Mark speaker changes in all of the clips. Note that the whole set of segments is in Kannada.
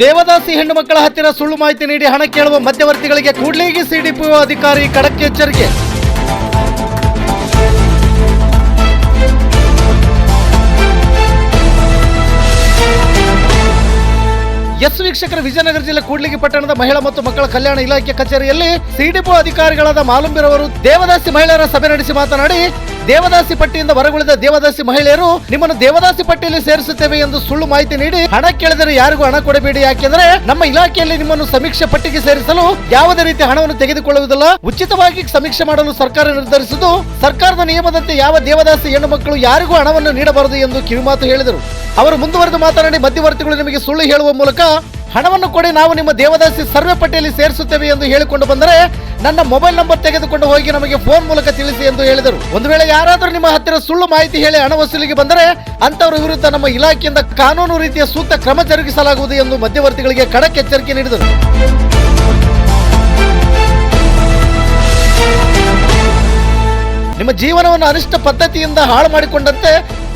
Speaker 1: ದೇವದಾಸಿ ಹೆಣ್ಣು ಮಕ್ಕಳ ಹತ್ತಿರ ಸುಳ್ಳು ಮಾಹಿತಿ ನೀಡಿ ಹಣ ಕೇಳುವ ಮಧ್ಯವರ್ತಿಗಳಿಗೆ ಕೂಡ್ಲಿಗೆ ಸಿಡಿಪಿಒ ಅಧಿಕಾರಿ ಖಡಕ್ ಎಚ್ಚರಿಕೆ. ಎಸ್ ವೀಕ್ಷಕರ ವಿಜಯನಗರ ಜಿಲ್ಲೆ ಕೂಡ್ಲಿಗಿ ಪಟ್ಟಣದ ಮಹಿಳಾ ಮತ್ತು ಮಕ್ಕಳ ಕಲ್ಯಾಣ ಇಲಾಖೆ ಕಚೇರಿಯಲ್ಲಿ ಸಿಡಿಪೋ ಅಧಿಕಾರಿಗಳಾದ ಮಾಲಂಬಿರವರು ದೇವದಾಸಿ ಮಹಿಳೆಯರ ಸಭೆ ನಡೆಸಿ ಮಾತನಾಡಿ ದೇವದಾಸಿ ಪಟ್ಟಿಯಿಂದ ಹೊರಗುಳಿದ ದೇವದಾಸಿ ಮಹಿಳೆಯರು ನಿಮ್ಮನ್ನು ದೇವದಾಸಿ ಪಟ್ಟಿಯಲ್ಲಿ ಸೇರಿಸುತ್ತೇವೆ ಎಂದು ಸುಳ್ಳು ಮಾಹಿತಿ ನೀಡಿ ಹಣ ಕೇಳಿದರೆ ಯಾರಿಗೂ ಹಣ ಕೊಡಬೇಡಿ. ಯಾಕೆಂದರೆ ನಮ್ಮ ಇಲಾಖೆಯಲ್ಲಿ ನಿಮ್ಮನ್ನು ಸಮೀಕ್ಷೆ ಪಟ್ಟಿಗೆ ಸೇರಿಸಲು ಯಾವುದೇ ರೀತಿ ಹಣವನ್ನು ತೆಗೆದುಕೊಳ್ಳುವುದಿಲ್ಲ. ಉಚಿತವಾಗಿ ಸಮೀಕ್ಷೆ ಮಾಡಲು ಸರ್ಕಾರ ನಿರ್ಧರಿಸಿದ್ದು, ಸರ್ಕಾರದ ನಿಯಮದಂತೆ ಯಾವ ದೇವದಾಸಿ ಹೆಣ್ಣು ಮಕ್ಕಳು ಯಾರಿಗೂ ಹಣವನ್ನು ನೀಡಬಾರದು ಎಂದು ಕಿವಿಮಾತು ಹೇಳಿದರು. ಅವರು ಮುಂದುವರೆದು ಮಾತನಾಡಿ ಮಧ್ಯವರ್ತಿಗಳು ನಿಮಗೆ ಸುಳ್ಳು ಹೇಳುವ ಮೂಲಕ ಹಣವನ್ನು ಕೊಡಿ ನಾವು ನಿಮ್ಮ ದೇವದಾಸಿ ಸರ್ವೆ ಪಟ್ಟಿಯಲ್ಲಿ ಸೇರಿಸುತ್ತೇವೆ ಎಂದು ಹೇಳಿಕೊಂಡು ಬಂದರೆ ನನ್ನ ಮೊಬೈಲ್ ನಂಬರ್ ತೆಗೆದುಕೊಂಡು ಹೋಗಿ ನಮಗೆ ಫೋನ್ ಮೂಲಕ ತಿಳಿಸಿ ಎಂದು ಹೇಳಿದರು. ಒಂದು ವೇಳೆ ಯಾರಾದರೂ ನಿಮ್ಮ ಹತ್ತಿರ ಸುಳ್ಳು ಮಾಹಿತಿ ಹೇಳಿ ಹಣ ವಸೂಲಿಗೆ ಬಂದರೆ ಅಂತವರ ವಿರುದ್ಧ ನಮ್ಮ ಇಲಾಖೆಯಿಂದ ಕಾನೂನು ರೀತಿಯ ಸೂಕ್ತ ಕ್ರಮ ಜರುಗಿಸಲಾಗುವುದು ಎಂದು ಮಧ್ಯವರ್ತಿಗಳಿಗೆ ಖಡಕ್ ಎಚ್ಚರಿಕೆ ನೀಡಿದರು. ನಿಮ್ಮ ಜೀವನವನ್ನು ಅನಿಷ್ಟ ಪದ್ಧತಿಯಿಂದ ಹಾಳು ಮಾಡಿಕೊಂಡಂತೆ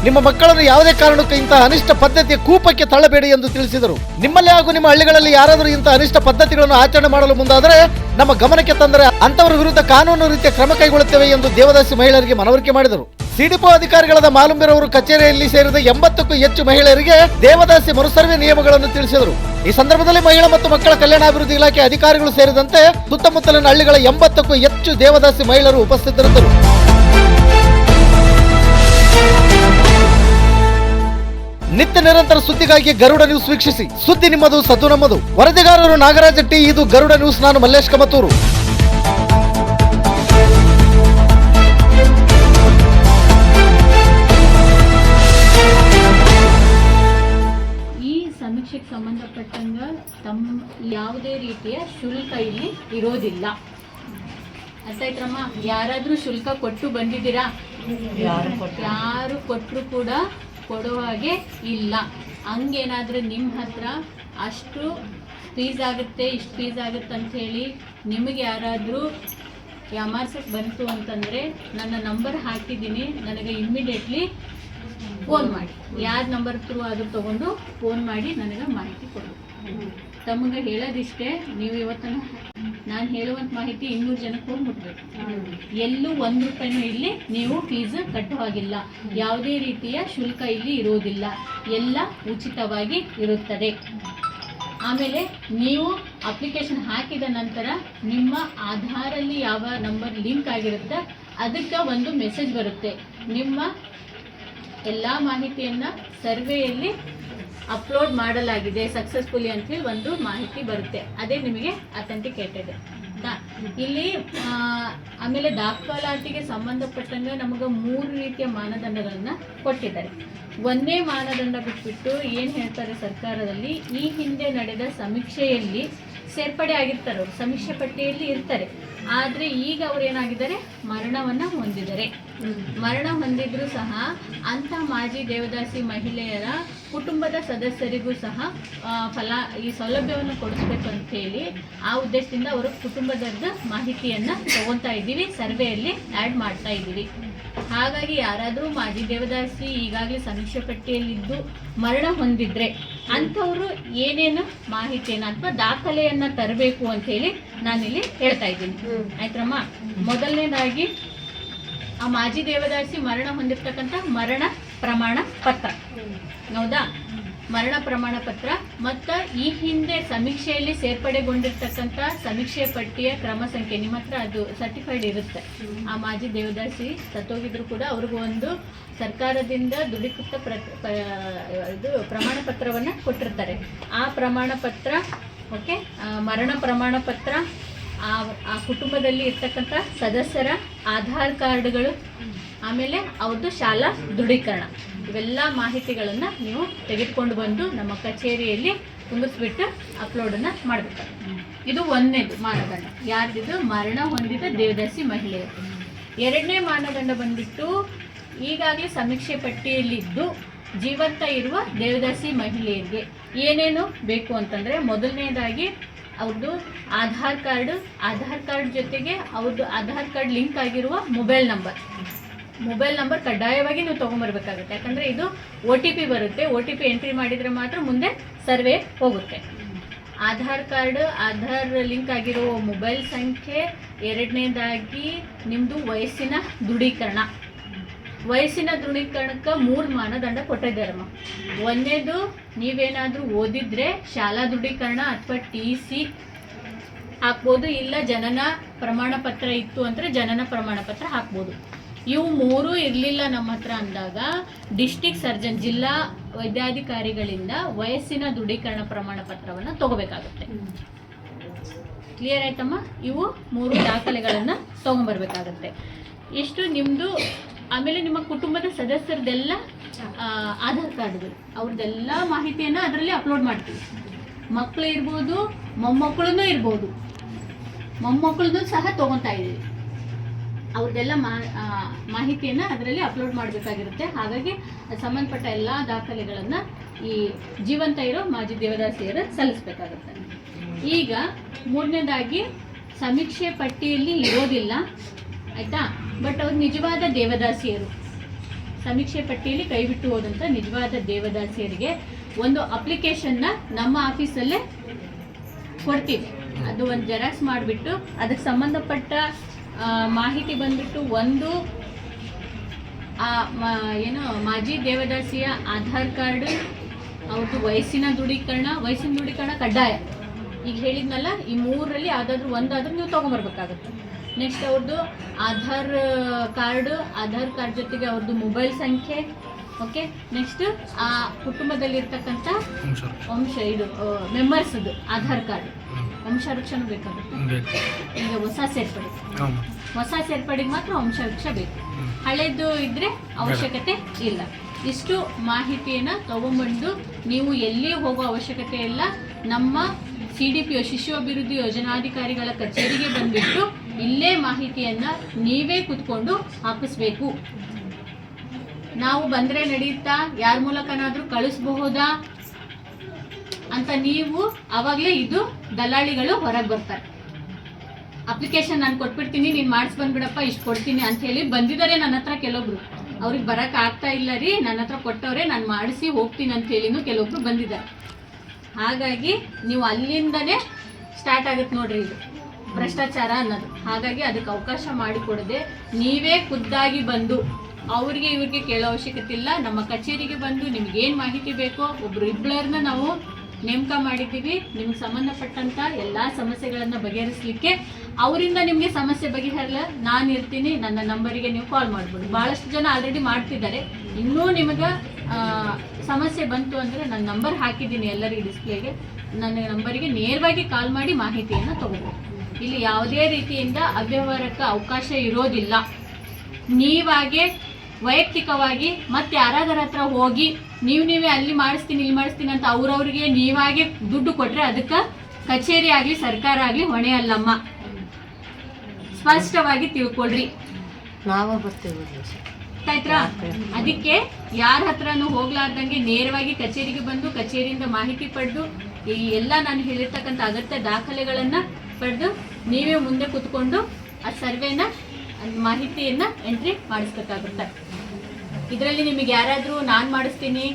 Speaker 1: ನಿಮ್ಮ ಮಕ್ಕಳನ್ನು ಯಾವುದೇ ಕಾರಣಕ್ಕೂ ಇಂತಹ ಅನಿಷ್ಟ ಪದ್ಧತಿಯ ಕೂಪಕ್ಕೆ ತಳ್ಳಬೇಡಿ ಎಂದು ತಿಳಿಸಿದರು. ನಿಮ್ಮಲ್ಲಿ ಹಾಗೂ ನಿಮ್ಮ ಹಳ್ಳಿಗಳಲ್ಲಿ ಯಾರಾದರೂ ಇಂತಹ ಅನಿಷ್ಟ ಪದ್ಧತಿಗಳನ್ನು ಆಚರಣೆ ಮಾಡಲು ಮುಂದಾದರೆ ನಮ್ಮ ಗಮನಕ್ಕೆ ತಂದರೆ ಅಂತವರ ವಿರುದ್ಧ ಕಾನೂನು ರೀತಿಯ ಕ್ರಮ ಕೈಗೊಳ್ಳುತ್ತೇವೆ ಎಂದು ದೇವದಾಸಿ ಮಹಿಳೆಯರಿಗೆ ಮನವರಿಕೆ ಮಾಡಿದರು. ಸಿಡಿಪೋ ಅಧಿಕಾರಿಗಳಾದ ಮಾಲುಂಬಿರವರು ಕಚೇರಿಯಲ್ಲಿ ಸೇರಿದ ಎಂಬತ್ತಕ್ಕೂ ಹೆಚ್ಚು ಮಹಿಳೆಯರಿಗೆ ದೇವದಾಸಿ ಮರುಸರ್ವೆ ನಿಯಮಗಳನ್ನು ತಿಳಿಸಿದರು. ಈ ಸಂದರ್ಭದಲ್ಲಿ ಮಹಿಳಾ ಮತ್ತು ಮಕ್ಕಳ ಕಲ್ಯಾಣಾಭಿವೃದ್ಧಿ ಇಲಾಖೆ ಅಧಿಕಾರಿಗಳು ಸೇರಿದಂತೆ ಸುತ್ತಮುತ್ತಲಿನ ಹಳ್ಳಿಗಳ ಎಂಬತ್ತಕ್ಕೂ ಹೆಚ್ಚು ದೇವದಾಸಿ ಮಹಿಳೆಯರು ಉಪಸ್ಥಿತರಿದ್ದರು. ನಿತ್ಯ ನಿರಂತರ ಸುದ್ದಿಗಾಗಿ ಗರುಡ ನ್ಯೂಸ್ ವೀಕ್ಷಿಸಿ. ಸುದ್ದಿ ನಿಮ್ಮದು ಸದ್ದು ನಮ್ಮದು. ವರದಿಗಾರರು ನಾಗರಾಜ ಟಿ ಇದು ಗರುಡ ನ್ಯೂಸ್ ನಾನು ಮಲ್ಲೇಶ್ ಕಮತೂರು.
Speaker 2: ಈ ಸಮೀಕ್ಷೆಗೆ ಸಂಬಂಧಪಟ್ಟಂಗ ತಮ್ಮ ಯಾವುದೇ ರೀತಿಯ ಶುಲ್ಕ ಇಲ್ಲಿ ಇರೋದಿಲ್ಲ. ಅಸೈತ್ರಮ್ಮ ಯಾರಾದ್ರೂ ಶುಲ್ಕ ಕೊಟ್ಟು ಬಂದಿದ್ದೀರಾ? ಯಾರು ಕೊಟ್ಟರು? ಕೂಡ ಕೊಡೋ ಹಾಗೆ ಇಲ್ಲ. ಹಂಗೇನಾದರೂ ನಿಮ್ಮ ಹತ್ರ ಅಷ್ಟು ಫೀಸ್ ಆಗುತ್ತೆ, ಇಷ್ಟು ಫೀಸ್ ಆಗುತ್ತೆ ಅಂತ ಹೇಳಿ ನಿಮಗೆ ಯಾರಾದರೂ ಯಾಮಾರ್ಸಕ್ಕೆ ಬಂತು ಅಂತಂದರೆ ನನ್ನ ನಂಬರ್ ಹಾಕಿದ್ದೀನಿ. ನನಗೆ ಇಮ್ಮಿಡಿಯೇಟ್ಲಿ ಫೋನ್ ಮಾಡಿ. ಯಾರ ನಂಬರ್ ಥ್ರೂ ಆದರೂ ತೊಗೊಂಡು ಫೋನ್ ಮಾಡಿ ನನಗೆ ಮಾಹಿತಿ ಕೊಡು. ತಮಗೆ ಹೇಳೋದಿಷ್ಟೇ, ನೀವು ಇವತ್ತು ನಾನು ಹೇಳುವಂಥ ಮಾಹಿತಿ ಇನ್ನೂರು ಜನಕ್ಕೆ ಹೋಗಿ ಎಲ್ಲೂ ಒಂದು ರೂಪಾಯಿನೂ ಇಲ್ಲಿ ನೀವು ಫೀಸ್ ಕಟ್ಟೋ ಹಾಗಿಲ್ಲ. ಯಾವುದೇ ರೀತಿಯ ಶುಲ್ಕ ಇಲ್ಲಿ ಇರುವುದಿಲ್ಲ ಎಲ್ಲ ಉಚಿತವಾಗಿ ಇರುತ್ತದೆ. ಆಮೇಲೆ ನೀವು ಅಪ್ಲಿಕೇಶನ್ ಹಾಕಿದ ನಂತರ ನಿಮ್ಮ ಆಧಾರಲ್ಲಿ ಯಾವ ನಂಬರ್ ಲಿಂಕ್ ಆಗಿರುತ್ತೆ, ಅದಕ್ಕೆ ಒಂದು ಮೆಸೇಜ್ ಬರುತ್ತೆ. ನಿಮ್ಮ ಎಲ್ಲ ಮಾಹಿತಿಯನ್ನು ಸರ್ವೆಯಲ್ಲಿ ಅಪ್ಲೋಡ್ ಮಾಡಲಾಗಿದೆ ಸಕ್ಸಸ್ಫುಲಿ ಅಂತೇಳಿ ಒಂದು ಮಾಹಿತಿ ಬರುತ್ತೆ. ಅದೇ ನಿಮಗೆ ಅಥೆಂಟಿಕೇಟೆಡ್ ಇಲ್ಲಿ ಆಮೇಲೆ ದಾಖಲಾತಿಗೆ ಸಂಬಂಧಪಟ್ಟಂಗೆ ನಮಗೆ ಮೂರು ರೀತಿಯ ಮಾನದಂಡಗಳನ್ನು ಕೊಟ್ಟಿದ್ದಾರೆ. ಒಂದೇ ಮಾನದಂಡ ಬಿಟ್ಬಿಟ್ಟು ಏನು ಹೇಳ್ತಾರೆ ಸರ್ಕಾರದಲ್ಲಿ, ಈ ಹಿಂದೆ ನಡೆದ ಸಮೀಕ್ಷೆಯಲ್ಲಿ ಸೇರ್ಪಡೆ ಆಗಿರ್ತಾರೆ, ಅವರು ಸಮೀಕ್ಷೆ ಪಟ್ಟಿಯಲ್ಲಿ ಇರ್ತಾರೆ. ಆದರೆ ಈಗ ಅವ್ರು ಏನಾಗಿದ್ದಾರೆ? ಮರಣವನ್ನು ಹೊಂದಿದ್ದಾರೆ. ಮರಣ ಹೊಂದಿದ್ರು ಸಹ ಅಂಥ ಮಾಜಿ ದೇವದಾಸಿ ಮಹಿಳೆಯರ ಕುಟುಂಬದ ಸದಸ್ಯರಿಗೂ ಸಹ ಫಲ, ಈ ಸೌಲಭ್ಯವನ್ನು ಕೊಡಿಸ್ಬೇಕು ಅಂತ ಹೇಳಿ ಆ ಉದ್ದೇಶದಿಂದ ಅವರು ಕುಟುಂಬದ ಮಾಹಿತಿಯನ್ನು ತಗೊತಾ ಇದ್ದೀವಿ, ಸರ್ವೆಯಲ್ಲಿ ಆ್ಯಡ್ ಮಾಡ್ತಾ ಇದ್ದೀವಿ. ಹಾಗಾಗಿ ಯಾರಾದರೂ ಮಾಜಿ ದೇವದಾಸಿ ಈಗಾಗಲೇ ಸಮೀಕ್ಷೆ ಪಟ್ಟಿಯಲ್ಲಿದ್ದು ಮರಣ ಹೊಂದಿದ್ರೆ ಅಂಥವರು ಏನೇನು ಮಾಹಿತಿಯನ್ನು ಅಥವಾ ದಾಖಲೆಯನ್ನು ತರಬೇಕು ಅಂತ ಹೇಳಿ ನಾನಿಲ್ಲಿ ಹೇಳ್ತಾ ಇದ್ದೀನಿ. ಆಯ್ತಮ್ಮ? ಮೊದಲನೇದಾಗಿ ಆ ಮಾಜಿ ದೇವದಾಸಿ ಮರಣ ಹೊಂದಿರ್ತಕ್ಕಂಥ ಮರಣ ಪ್ರಮಾಣ ಪತ್ರ. ಹೌದಾ? ಮರಣ ಪ್ರಮಾಣ ಪತ್ರ, ಮತ್ತು ಈ ಹಿಂದೆ ಸಮೀಕ್ಷೆಯಲ್ಲಿ ಸೇರ್ಪಡೆಗೊಂಡಿರ್ತಕ್ಕಂಥ ಸಮೀಕ್ಷೆ ಪಟ್ಟಿಯ ಕ್ರಮ ಸಂಖ್ಯೆ. ನಿಮ್ಮ ಹತ್ರ ಅದು ಸರ್ಟಿಫೈಡ್ ಇರುತ್ತೆ. ಆ ಮಾಜಿ ದೇವದಾಸಿ ಸತ್ತೋಗಿದ್ರು ಕೂಡ ಅವ್ರಿಗೂ ಒಂದು ಸರ್ಕಾರದಿಂದ ದೃಢೀಕೃತ ಪ್ರ ಇದು ಪ್ರಮಾಣ ಪತ್ರವನ್ನು ಕೊಟ್ಟಿರ್ತಾರೆ. ಆ ಪ್ರಮಾಣ ಪತ್ರ, ಓಕೆ ಮರಣ ಪ್ರಮಾಣ ಪತ್ರ, ಆ ಆ ಕುಟುಂಬದಲ್ಲಿ ಇರ್ತಕ್ಕಂಥ ಸದಸ್ಯರ ಆಧಾರ್ ಕಾರ್ಡ್ಗಳು, ಆಮೇಲೆ ಅವ್ರದ್ದು ಶಾಲಾ ದೃಢೀಕರಣ ಇವೆಲ್ಲ ಮಾಹಿತಿಗಳನ್ನು ನೀವು ತೆಗೆದುಕೊಂಡು ಬಂದು ನಮ್ಮ ಕಚೇರಿಯಲ್ಲಿ ತುಂಬಿಸ್ಬಿಟ್ಟು ಅಪ್ಲೋಡನ್ನು ಮಾಡಬೇಕು. ಇದು ಒಂದನೇದು ಮಾನದಂಡ. ಯಾರ್ದಿದು ಮರಣ ಹೊಂದಿದ ದೇವದಾಸಿ ಮಹಿಳೆಯರು. ಎರಡನೇ ಮಾನದಂಡ ಬಂದ್ಬಿಟ್ಟು ಈಗಾಗಲೇ ಸಮೀಕ್ಷೆ ಪಟ್ಟಿಯಲ್ಲಿದ್ದು ಜೀವಂತ ಇರುವ ದೇವದಾಸಿ ಮಹಿಳೆಯರಿಗೆ ಏನೇನು ಬೇಕು ಅಂತಂದರೆ ಮೊದಲನೇದಾಗಿ ಅವ್ರದ್ದು ಆಧಾರ್ ಕಾರ್ಡ್ ಆಧಾರ್ ಕಾರ್ಡ್ ಜೊತೆಗೆ ಅವ್ರದ್ದು ಆಧಾರ್ ಕಾರ್ಡ್ ಲಿಂಕ್ ಆಗಿರುವ ಮೊಬೈಲ್ ನಂಬರ್. ಮೊಬೈಲ್ ನಂಬರ್ ಕಡ್ಡಾಯವಾಗಿ ನೀವು ತೊಗೊಂಬರ್ಬೇಕಾಗುತ್ತೆ. ಯಾಕಂದರೆ ಇದು ಒ ಟಿ ಪಿ ಬರುತ್ತೆ. ಒ ಟಿ ಪಿ ಎಂಟ್ರಿ ಮಾಡಿದರೆ ಮಾತ್ರ ಮುಂದೆ ಸರ್ವೆ ಹೋಗುತ್ತೆ. ಆಧಾರ್ ಕಾರ್ಡ್, ಆಧಾರ್ ಲಿಂಕ್ ಆಗಿರೋ ಮೊಬೈಲ್ ಸಂಖ್ಯೆ, ಎರಡನೇದಾಗಿ ನಿಮ್ಮದು ವಯಸ್ಸಿನ ದೃಢೀಕರಣ. ವಯಸ್ಸಿನ ದೃಢೀಕರಣಕ್ಕೆ ಮೂರು ಮಾನದಂಡ ಕೊಟ್ಟಿದ್ದಾರಮ್ಮ ಒಂದನೇದು ನೀವೇನಾದರೂ ಓದಿದ್ರೆ ಶಾಲಾ ದೃಢೀಕರಣ ಅಥವಾ ಟಿ ಸಿ ಹಾಕ್ಬೋದು, ಇಲ್ಲ ಜನನ ಪ್ರಮಾಣ ಪತ್ರ ಇತ್ತು ಅಂದರೆ ಜನನ ಪ್ರಮಾಣ ಪತ್ರ ಹಾಕ್ಬೋದು. ಇವು ಮೂರೂ ಇರಲಿಲ್ಲ ನಮ್ಮ ಹತ್ರ ಅಂದಾಗ ಡಿಸ್ಟಿಕ್ ಸರ್ಜನ್ ಜಿಲ್ಲಾ ವೈದ್ಯಾಧಿಕಾರಿಗಳಿಂದ ವಯಸ್ಸಿನ ದೃಢೀಕರಣ ಪ್ರಮಾಣ ಪತ್ರವನ್ನು ತಗೋಬೇಕಾಗುತ್ತೆ. ಕ್ಲಿಯರ್ ಆಯ್ತಮ್ಮ? ಇವು ಮೂರು ದಾಖಲೆಗಳನ್ನು ತೊಗೊಂಬರ್ಬೇಕಾಗತ್ತೆ. ಎಷ್ಟು ನಿಮ್ಮದು ಆಮೇಲೆ ನಿಮ್ಮ ಕುಟುಂಬದ ಸದಸ್ಯರದೆಲ್ಲ ಆಧಾರ್ ಕಾರ್ಡ್ಗಳು ಅವ್ರದ್ದೆಲ್ಲ ಮಾಹಿತಿಯನ್ನು ಅದರಲ್ಲಿ ಅಪ್ಲೋಡ್ ಮಾಡ್ತೀವಿ. ಮಕ್ಕಳು ಇರ್ಬೋದು ಮೊಮ್ಮಕ್ಕಳೂ ಇರ್ಬೋದು, ಮೊಮ್ಮಕ್ಕಳನ್ನೂ ಸಹ ತೊಗೊತಾ ಇದ್ದೀವಿ. ಅವ್ರದ್ದೆಲ್ಲ ಮಾಹಿತಿಯನ್ನು ಅದರಲ್ಲಿ ಅಪ್ಲೋಡ್ ಮಾಡಬೇಕಾಗಿರುತ್ತೆ. ಹಾಗಾಗಿ ಸಂಬಂಧಪಟ್ಟ ಎಲ್ಲ ದಾಖಲೆಗಳನ್ನು ಈ ಜೀವಂತ ಇರೋ ಮಾಜಿ ದೇವದಾಸಿಯರು ಸಲ್ಲಿಸಬೇಕಾಗುತ್ತೆ. ಈಗ ಮೂರನೇದಾಗಿ, ಸಮೀಕ್ಷೆ ಪಟ್ಟಿಯಲ್ಲಿ ಇರೋದಿಲ್ಲ, ಆಯಿತಾ? ಬಟ್ ಅವ್ರು ನಿಜವಾದ ದೇವದಾಸಿಯರು ಸಮೀಕ್ಷೆ ಪಟ್ಟಿಯಲ್ಲಿ ಕೈಬಿಟ್ಟು ಹೋದಂಥ ನಿಜವಾದ ದೇವದಾಸಿಯರಿಗೆ ಒಂದು ಅಪ್ಲಿಕೇಶನ್ನ ನಮ್ಮ ಆಫೀಸಲ್ಲೇ ಕೊಡ್ತೀವಿ. ಅದು ಒಂದು ಜೆರಾಕ್ಸ್ ಮಾಡಿಬಿಟ್ಟು ಅದಕ್ಕೆ ಸಂಬಂಧಪಟ್ಟ ಮಾಹಿತಿ ಬಂದ್ಬಿಟ್ಟು ಒಂದು ಆ ಏನು ಮಾಜಿ ದೇವದಾಸಿಯ ಆಧಾರ್ ಕಾರ್ಡ್ ಅವ್ರದ್ದು ವಯಸ್ಸಿನ ದೃಢೀಕರಣ ವಯಸ್ಸಿನ ದೃಢೀಕರಣ ಕಡ್ಡಾಯ. ಈಗ ಹೇಳಿದ್ನಲ್ಲ ಈ ಮೂರರಲ್ಲಿ ಯಾವುದಾದ್ರೂ ಒಂದಾದ್ರೂ ನೀವು ತೊಗೊಂಬರ್ಬೇಕಾಗತ್ತೆ. ನೆಕ್ಸ್ಟ್ ಅವ್ರದ್ದು ಆಧಾರ್ ಕಾರ್ಡ್ ಆಧಾರ್ ಕಾರ್ಡ್ ಜೊತೆಗೆ ಅವ್ರದ್ದು ಮೊಬೈಲ್ ಸಂಖ್ಯೆ ಓಕೆ ನೆಕ್ಸ್ಟ್ ಆ ಕುಟುಂಬದಲ್ಲಿರ್ತಕ್ಕಂಥ ವಂಶ ಇದು ಮೆಂಬರ್ಸ್ದು ಆಧಾರ್ ಕಾರ್ಡ್. ವಂಶವೃಕ್ಷನೂ ಬೇಕಾಗುತ್ತೆ. ಈಗ ಹೊಸ ಸೇರ್ಪಡೆ. ಹೊಸ ಸೇರ್ಪಡೆಗೆ ಮಾತ್ರ ವಂಶವೃಕ್ಷ ಬೇಕು. ಹಳೆದು ಇದ್ರೆ ಅವಶ್ಯಕತೆ ಇಲ್ಲ. ಇಷ್ಟು ಮಾಹಿತಿಯನ್ನ ತಗೊಂಬಂದು ನೀವು ಎಲ್ಲಿ ಹೋಗೋ ಅವಶ್ಯಕತೆ ಇಲ್ಲ. ನಮ್ಮ ಸಿ ಡಿ ಪಿ ಶಿಶು ಅಭಿವೃದ್ಧಿ ಯೋಜನಾಧಿಕಾರಿಗಳ ಕಚೇರಿಗೆ ಬಂದ್ಬಿಟ್ಟು ಇಲ್ಲೇ ಮಾಹಿತಿಯನ್ನ ನೀವೇ ಕುತ್ಕೊಂಡು ಹಾಕಿಸ್ಬೇಕು. ನಾವು ಬಂದ್ರೆ ನಡೆಯುತ್ತಾ ಯಾರ ಮೂಲಕನಾದ್ರೂ ಕಳಿಸ್ಬಹುದಾ? ಅಂತ ನೀವು ಅವಾಗಲೇ ಇದು ದಲ್ಲಾಳಿಗಳು ಹೊರಗೆ ಬರ್ತಾರೆ. ಅಪ್ಲಿಕೇಶನ್ ನಾನು ಕೊಟ್ಬಿಡ್ತೀನಿ, ನೀನು ಮಾಡಿಸ್ ಬಂದ್ಬಿಡಪ್ಪ, ಇಷ್ಟು ಕೊಡ್ತೀನಿ ಅಂತ ಹೇಳಿ ಬಂದಿದ್ದಾರೆ ನನ್ನ ಹತ್ರ ಕೆಲವೊಬ್ರು. ಅವ್ರಿಗೆ ಬರಕ್ಕೆ ಆಗ್ತಾ ಇಲ್ಲ ರೀ, ನನ್ನ ಹತ್ರ ಕೊಟ್ಟವ್ರೆ, ನಾನು ಮಾಡಿಸಿ ಹೋಗ್ತೀನಿ ಅಂತ ಹೇಳಿನೂ ಕೆಲವೊಬ್ರು ಬಂದಿದ್ದಾರೆ ಹಾಗಾಗಿ ನೀವು ಅಲ್ಲಿಂದನೇ ಸ್ಟಾರ್ಟ್ ಆಗುತ್ತೆ ನೋಡ್ರಿ ಇದು. ಭ್ರಷ್ಟಾಚಾರ ಅನ್ನೋದು. ಹಾಗಾಗಿ ಅದಕ್ಕೆ ಅವಕಾಶ ಮಾಡಿಕೊಡದೆ ನೀವೇ ಖುದ್ದಾಗಿ ಬಂದು, ಅವ್ರಿಗೆ ಇವ್ರಿಗೆ ಕೇಳೋ ಅವಶ್ಯಕತೆ ಇಲ್ಲ, ನಮ್ಮ ಕಚೇರಿಗೆ ಬಂದು ನಿಮ್ಗೆ ಏನು ಮಾಹಿತಿ ಬೇಕೋ, ಒಬ್ರು ಇಬ್ಬರನ್ನ ನಾವು ನೇಮಕ ಮಾಡಿದ್ದೀವಿ. ನಿಮ್ಗೆ ಸಂಬಂಧಪಟ್ಟಂತ ಎಲ್ಲ ಸಮಸ್ಯೆಗಳನ್ನು ಬಗೆಹರಿಸಲಿಕ್ಕೆ ಅವರಿಂದ ನಿಮಗೆ ಸಮಸ್ಯೆ ಬಗೆಹರಲ್ಲ ನಾನು ಇರ್ತೀನಿ, ನನ್ನ ನಂಬರಿಗೆ ನೀವು ಕಾಲ್ ಮಾಡ್ಬೋದು ಭಾಳಷ್ಟು ಜನ ಆಲ್ರೆಡಿ ಮಾಡ್ತಿದ್ದಾರೆ. ಇನ್ನೂ ನಿಮಗೆ ಸಮಸ್ಯೆ ಬಂತು ಅಂದರೆ ನನ್ನ ನಂಬರ್ ಹಾಕಿದ್ದೀನಿ ಎಲ್ಲರಿಗೂ ಡಿಸ್ಪ್ಲೇಗೆ ನನ್ನ ನಂಬರಿಗೆ ನೇರವಾಗಿ ಕಾಲ್ ಮಾಡಿ ಮಾಹಿತಿಯನ್ನು ತಗೋಬೋದು ಇಲ್ಲಿ ಯಾವುದೇ ರೀತಿಯಿಂದ ಅವ್ಯವಹಾರಕ್ಕೆ ಅವಕಾಶ ಇರೋದಿಲ್ಲ. ನೀವಾಗೆ ವೈಯಕ್ತಿಕವಾಗಿ ಮತ್ತೆ ಯಾರಾದರ ಹತ್ರ ಹೋಗಿ ನೀವು ನೀವೇ ಅಲ್ಲಿ ಮಾಡಿಸ್ತೀನಿ ಇಲ್ಲಿ ಮಾಡಿಸ್ತೀನಿ ಅಂತ ಅವ್ರವ್ರಿಗೆ ನೀವಾಗೆ ದುಡ್ಡು ಕೊಟ್ರೆ ಅದಕ್ಕೆ ಕಚೇರಿ ಆಗಲಿ ಸರ್ಕಾರ ಆಗಲಿ ಹೊಣೆ ಅಲ್ಲಮ್ಮ. ಸ್ಪಷ್ಟವಾಗಿ ತಿಳ್ಕೊಳ್ರಿ.
Speaker 3: ನಾವು ಬರ್ತೀವಿ
Speaker 2: ಆಯ್ತಾ ಅದಕ್ಕೆ ಯಾರ ಹತ್ರನೂ ಹೋಗ್ಲಾರ್ದಂಗೆ ನೇರವಾಗಿ ಕಚೇರಿಗೆ ಬಂದು ಕಚೇರಿಯಿಂದ ಮಾಹಿತಿ ಪಡೆದು ಈ ಎಲ್ಲ ನಾನು ಹೇಳಿರ್ತಕ್ಕಂಥ ಅಗತ್ಯ ದಾಖಲೆಗಳನ್ನ ಪಡೆದು ನೀವೇ ಮುಂದೆ ಕೂತ್ಕೊಂಡು ಆ ಸರ್ವೆನ ಮಾಹಿತಿಯನ್ನ ಎಂಟ್ರಿ ಮಾಡಿಸ್ಬೇಕಾಗುತ್ತೆ. ಇದರಲ್ಲಿ ನಿಮಗೆ ಯಾರಾದರೂ ನಾನು ಮಾಡಿಸ್ತೀನಿ,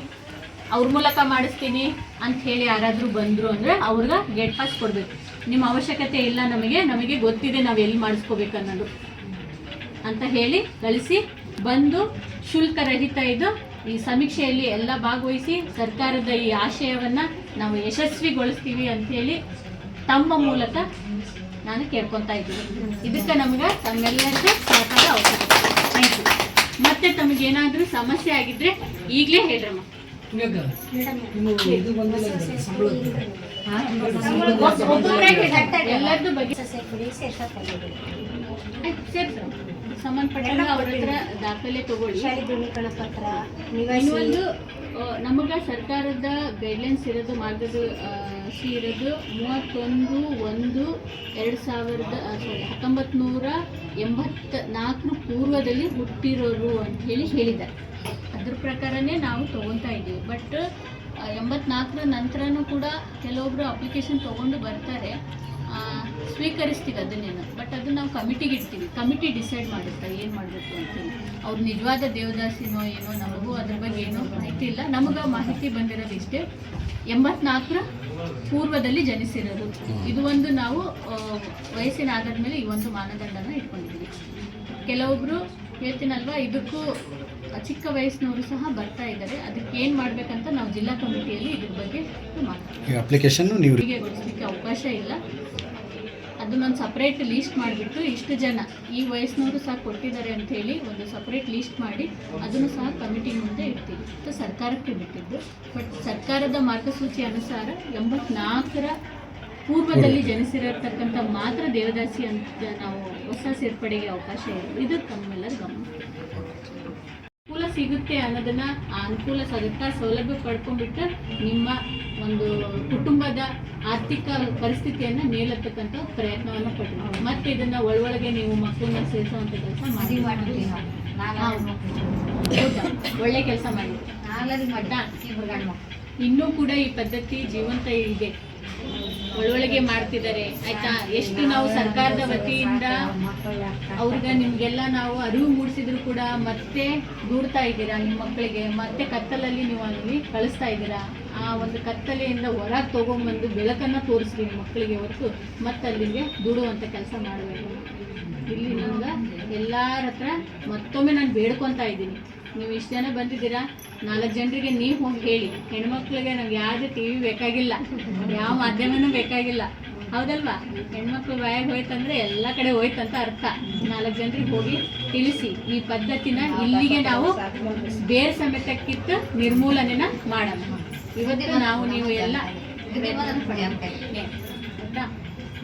Speaker 2: ಅವ್ರ ಮೂಲಕ ಮಾಡಿಸ್ತೀನಿ ಅಂತ ಹೇಳಿ ಯಾರಾದರೂ ಬಂದರು ಅಂದರೆ ಅವ್ರಿಗೆ ಗೇಟ್ ಪಾಸ್ ಕೊಡಬೇಕು. ನಿಮ್ಮ ಅವಶ್ಯಕತೆ ಇಲ್ಲ ನಮಗೆ ನಮಗೆ ಗೊತ್ತಿದೆ ನಾವು ಎಲ್ಲಿ ಮಾಡಿಸ್ಕೋಬೇಕು ಅನ್ನೋದು ಅಂತ ಹೇಳಿ ಕಳಿಸಿ. ಬಂದು ಶುಲ್ಕರಹಿತ ಇದು ಈ ಸಮೀಕ್ಷೆಯಲ್ಲಿ ಎಲ್ಲ ಭಾಗವಹಿಸಿ ಸರ್ಕಾರದ ಈ ಆಶಯವನ್ನು ನಾವು ಯಶಸ್ವಿಗೊಳಿಸ್ತೀವಿ ಅಂತ ಹೇಳಿ ತಮ್ಮ ಮೂಲಕ ನಾನು ಕೇಳ್ಕೊತಾ ಇದ್ದೀನಿ. ಇದಕ್ಕೆ ನಮ್ಗೆ ತಮ್ಮೆಲ್ಲರಿಗೂ ಸಹಕಾರ ಅವಶ್ಯಕತೆ. ಥ್ಯಾಂಕ್ ಯು ಮತ್ತೆ ತಮಗೆ ಏನಾದರೂ ಸಮಸ್ಯೆ ಆಗಿದ್ರೆ ಈಗಲೇ ಹೇಳ್ರಮ್ಮ. ಎಲ್ಲರದು. ಎಲ್ಲರದ್ದು ಬಗ್ಗೆ ಆಯ್ತು, ಸಂಬಂಧಪಟ್ಟಂಗೆ ಅವ್ರ ಹತ್ರ ದಾಖಲೆ ತಗೊಳ್ಳಿ.
Speaker 3: ದೃಢೀಕರಣ ಪತ್ರ
Speaker 2: ಇನ್ನೊಂದು ನಮಗೆ ಸರ್ಕಾರದ ಗೈಡ್ಲೈನ್ಸ್ ಇರೋದು ಮಾರ್ಗದ ಸಿ ಇರೋದು ಮೂವತ್ತೊಂದು ಒಂದು ಎರಡು ಸಾವಿರದ ಸಾರಿ ಹತ್ತೊಂಬತ್ತು ನೂರ ಎಂಬತ್ತ ನಾಲ್ಕು ಪೂರ್ವದಲ್ಲಿ ಹುಟ್ಟಿರೋರು ಅಂತ ಹೇಳಿ ಹೇಳಿದ್ದಾರೆ. ಅದ್ರ ಪ್ರಕಾರನೇ ನಾವು ತೊಗೊತಾ ಇದ್ದೀವಿ. ಬಟ್ ಎಂಬತ್ನಾಲ್ಕರ ನಂತರನೂ ಕೂಡ ಕೆಲವೊಬ್ರು ಅಪ್ಲಿಕೇಶನ್ ತಗೊಂಡು ಬರ್ತಾರೆ. ಸ್ವೀಕರಿಸ್ತೀವಿ ಅದನ್ನೇನು. ಬಟ್ ಅದನ್ನ ನಾವು ಕಮಿಟಿಗೆ ಇಡ್ತೀವಿ. ಕಮಿಟಿ ಡಿಸೈಡ್ ಮಾಡುತ್ತಾ ಏನು ಮಾಡಬೇಕು ಅಂತ ಅವ್ರು ನಿಜವಾದ ದೇವದಾಸಿನೋ ಏನೋ ನಮಗೂ ಅದ್ರ ಬಗ್ಗೆ ಏನೋ ಮಾಹಿತಿ ಇಲ್ಲ. ನಮಗೆ ಮಾಹಿತಿ ಬಂದಿರೋದು ಇಷ್ಟೇ. ಎಂಬತ್ನಾಲ್ಕರ ಪೂರ್ವದಲ್ಲಿ ಜನಿಸಿರೋದು. ಇದು ಒಂದು ನಾವು ವಯಸ್ಸಿನ ಆಧಾರದ ಮೇಲೆ ಈ ಒಂದು ಮಾನದಂಡನ ಇಟ್ಕೊಂಡಿದ್ದೀವಿ. ಕೆಲವೊಬ್ಬರು ಹೇಳ್ತೀನಲ್ವಾ ಇದಕ್ಕೂ ಚಿಕ್ಕ ವಯಸ್ಸಿನವರು ಸಹ ಬರ್ತಾ ಇದ್ದಾರೆ. ಅದಕ್ಕೆ ಏನು ಮಾಡಬೇಕಂತ ನಾವು ಜಿಲ್ಲಾ ಕಮಿಟಿಯಲ್ಲಿ ಇದ್ರ ಬಗ್ಗೆ ಮಾತಾಡ್ತೀವಿ.
Speaker 4: ಅಪ್ಲಿಕೇಶನ್
Speaker 2: ಅವಕಾಶ ಇಲ್ಲ. ಅದನ್ನೊಂದು ಸಪ್ರೇಟ್ ಲೀಸ್ಟ್ ಮಾಡಿಬಿಟ್ಟು ಇಷ್ಟು ಜನ ಈ ವಯಸ್ಸಿನವರು ಸಹ ಕೊಟ್ಟಿದ್ದಾರೆ ಅಂತ ಹೇಳಿ ಒಂದು ಸಪ್ರೇಟ್ ಲೀಸ್ಟ್ ಮಾಡಿ ಅದನ್ನು ಸಹ ಕಮಿಟಿ ಮುಂದೆ ಇಡ್ತೀವಿ. ಅದು ಸರ್ಕಾರಕ್ಕೆ ಬಿಟ್ಟಿದ್ದು. ಬಟ್ ಸರ್ಕಾರದ ಮಾರ್ಗಸೂಚಿ ಅನುಸಾರ ಎಂಬತ್ನಾಲ್ಕರ ಪೂರ್ವದಲ್ಲಿ ಜನಿಸಿರತಕ್ಕಂಥ ಮಾತ್ರ ದೇವದಾಸಿ ಅಂತ ನಾವು ಹೊಸ ಸೇರ್ಪಡೆಗೆ ಅವಕಾಶ ಇದೆ. ಇದು ತಮ್ಮೆಲ್ಲರ ಗಮನ. ಸಿಗುತ್ತೆ ಅನ್ನೋದನ್ನ ಆ ಅನುಕೂಲ ಸದಕ್ಕ ಸೌಲಭ್ಯ ಪಡ್ಕೊಂಡ್ಬಿಟ್ಟ ನಿಮ್ಮ ಒಂದು ಕುಟುಂಬದ ಆರ್ಥಿಕ ಪರಿಸ್ಥಿತಿಯನ್ನ ಮೇಲೆತ್ತಕ್ಕಂಥ ಪ್ರಯತ್ನವನ್ನ ಪಡ್ತೀವಿ. ಮತ್ತೆ ಇದನ್ನ ಒಳೊಳಗೆ ನೀವು ಮಕ್ಕಳನ್ನ ಸೇರಿಸುವಂತ ಕೆಲಸ ಮಾಡಿ? ಒಳ್ಳೆ ಕೆಲಸ ಮಾಡಿ. ಇನ್ನೂ ಕೂಡ ಈ ಪದ್ಧತಿ ಜೀವಂತ ಇದೆ. ಒಳೊಳಗೆ ಮಾಡ್ತಿದ್ದಾರೆ. ಆಯ್ತಾ? ಎಷ್ಟು ನಾವು ಸರ್ಕಾರದ ವತಿಯಿಂದ ಅವ್ರಿಗೆ ನಿಮ್ಗೆಲ್ಲ ನಾವು ಅರಿವು ಮೂಡಿಸಿದ್ರು ಕೂಡ ಮತ್ತೆ ದೂಡ್ತಾ ಇದ್ದೀರಾ ನಿಮ್ಮ ಮಕ್ಕಳಿಗೆ? ಮತ್ತೆ ಕತ್ತಲಲ್ಲಿ ನೀವು ಅಲ್ಲಿ ಕಳಿಸ್ತಾ ಇದ್ದೀರಾ? ಆ ಒಂದು ಕತ್ತಲೆಯಿಂದ ಹೊರಗೆ ತಗೊಂಬಂದು ಬೆಳಕನ್ನು ತೋರಿಸ್ರಿ ನಿಮ್ಮ ಮಕ್ಕಳಿಗೆ ಹೊರತು. ಮತ್ತೆ ಅಲ್ಲಿಗೆ ದೂಡುವಂಥ ಕೆಲಸ ಮಾಡಬೇಕು ಇಲ್ಲಿ ನಮ್ಗೆ ಎಲ್ಲರ ಹತ್ರ ಮತ್ತೊಮ್ಮೆ ನಾನು ಬೇಡ್ಕೊತಾ ಇದ್ದೀನಿ. ನೀವು ಇಷ್ಟು ಜನ ಬಂದಿದ್ದೀರಾ? ನಾಲ್ಕು ಜನರಿಗೆ ನೀವು ಹೋಗಿ ಹೇಳಿ. ಹೆಣ್ಮಕ್ಳಿಗೆ ನಮ್ಗೆ ಯಾವುದೇ ಟಿ ವಿ ಬೇಕಾಗಿಲ್ಲ. ಯಾವ ಮಾಧ್ಯಮನೂ ಬೇಕಾಗಿಲ್ಲ. ಹೌದಲ್ವಾ? ಹೆಣ್ಮಕ್ಳು ಬಾಯಾಗ ಹೋಯ್ತಂದ್ರೆ ಎಲ್ಲ ಕಡೆ ಹೋಯ್ತಂತ ಅರ್ಥ. ನಾಲ್ಕು ಜನರಿಗೆ ಹೋಗಿ ತಿಳಿಸಿ. ಈ ಪದ್ಧತಿನ ಇಲ್ಲಿಗೆ ನಾವು ಬೇರೆ ಸಮೇತಕ್ಕಿತ್ತು ನಿರ್ಮೂಲನೆನ ಮಾಡೋಣ ಇವತ್ತು ನಾವು ನೀವು ಎಲ್ಲ?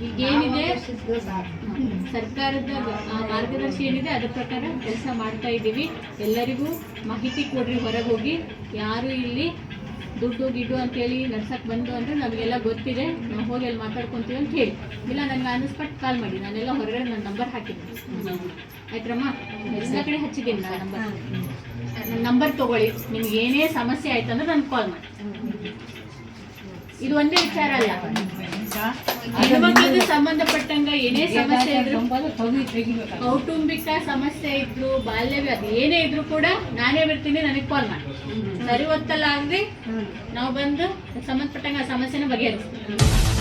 Speaker 2: ಈಗೇನಿದೆ? ಸರ್ಕಾರದ ಮಾರ್ಗದರ್ಶಿ ಏನಿದೆ, ಅದರ ಪ್ರಕಾರ ಕೆಲಸ ಮಾಡ್ತಾ ಇದ್ದೀವಿ. ಎಲ್ಲರಿಗೂ ಮಾಹಿತಿ ಕೊಡ್ರಿ ಹೊರಗೆ ಹೋಗಿ ಯಾರು ಇಲ್ಲಿ ದುಡ್ಡು ಗಿಡ್ಡು ಅಂತೇಳಿ ನಡ್ಸಕ್ಕೆ ಬಂದು ಅಂದರೆ ನಮಗೆಲ್ಲ ಗೊತ್ತಿದೆ. ನಾವು ಹೋಗಿ ಅಲ್ಲಿ ಮಾತಾಡ್ಕೊತೀವಿ ಅಂತ ಹೇಳಿ. ಇಲ್ಲ, ನನಗೆ ಅನ್ನಿಸ್ಪಟ್ಟು ಕಾಲ್ ಮಾಡಿ. ನಾನೆಲ್ಲ ಹೊರಗಡೆ ನನ್ನ ನಂಬರ್ ಹಾಕಿದ್ದೀನಿ. ಆಯ್ತರಮ್ಮ? ಎಲ್ಲ ಕಡೆ ಹಚ್ಚಿದ್ದೀನಿ ನಾನು ನಂಬರ್ ನನ್ನ ನಂಬರ್ ತಗೊಳ್ಳಿ. ನಿಮ್ಗೆ ಏನೇ ಸಮಸ್ಯೆ ಆಯ್ತು ಅಂದ್ರೆ ನನಗೆ ಕಾಲ್ ಮಾಡಿ. ಇದು ಒಂದೇ ವಿಚಾರ ಅಲ್ಲ. ಹೆಣ್ಮಕ್ಳಿಗೆ ಸಂಬಂಧಪಟ್ಟಂಗ ಏನೇ ಸಮಸ್ಯೆ ಇದ್ರು ಕೌಟುಂಬಿಕ ಸಮಸ್ಯೆ ಇದ್ರು ಬಾಲ್ಯ ಅದು ಏನೇ ಇದ್ರು ಕೂಡ ನಾನೇ ಬರ್ತೀನಿ ನನಗೆ ಕಾಲ್ ಮಾಡಿ. ಸರಿ ಹೊತ್ತಲ್ಲ ಆಗದೆ ನಾವು ಬಂದು ಸಂಬಂಧಪಟ್ಟಂಗ ಆ ಸಮಸ್ಯೆನ ಬಗೆಹರಿಸ್ತೀವಿ.